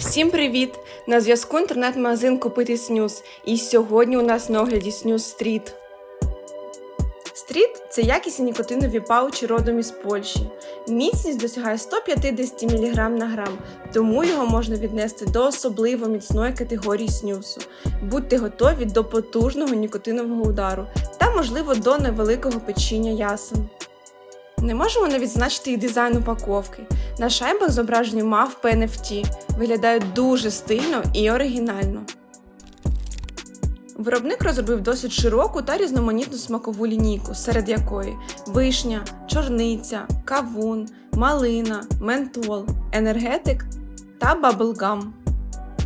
Всім привіт! На зв'язку інтернет-магазин Купити Снюс. І сьогодні у нас на огляді Снюс Стріт. Стріт це якісні нікотинові паучі родом із Польщі. Міцність досягає 150 мг на грам, тому його можна віднести до особливо міцної категорії снюсу. Будьте готові до потужного нікотинового удару та, можливо, до невеликого печіння ясен. Не можемо не відзначити і дизайн упаковки. На шайбах зображені мавпи NFT, виглядають дуже стильно і оригінально. Виробник розробив досить широку та різноманітну смакову лінійку, серед якої вишня, чорниця, кавун, малина, ментол, енергетик та баблгам.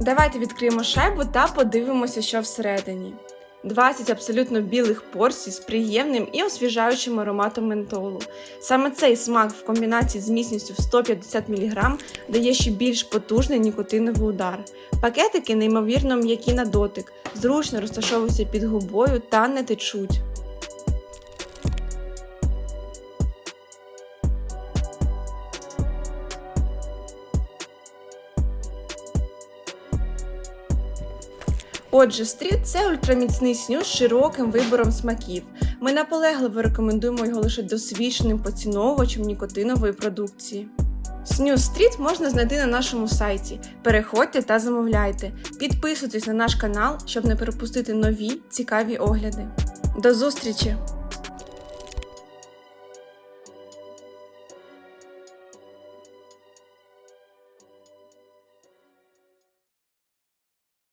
Давайте відкриємо шайбу та подивимося, що всередині. 20 абсолютно білих порцій з приємним і освіжаючим ароматом ментолу. Саме цей смак в комбінації з міцністю в 150 мг дає ще більш потужний нікотиновий удар. Пакетики неймовірно м'які на дотик, зручно розташовуються під губою та не течуть. Отже, стріт це ультраміцний снюс з широким вибором смаків. Ми наполегливо рекомендуємо його лише досвідченим поціновувачам нікотинової продукції. Снюс Стріт можна знайти на нашому сайті. Переходьте та замовляйте. Підписуйтесь на наш канал, щоб не пропустити нові цікаві огляди. До зустрічі!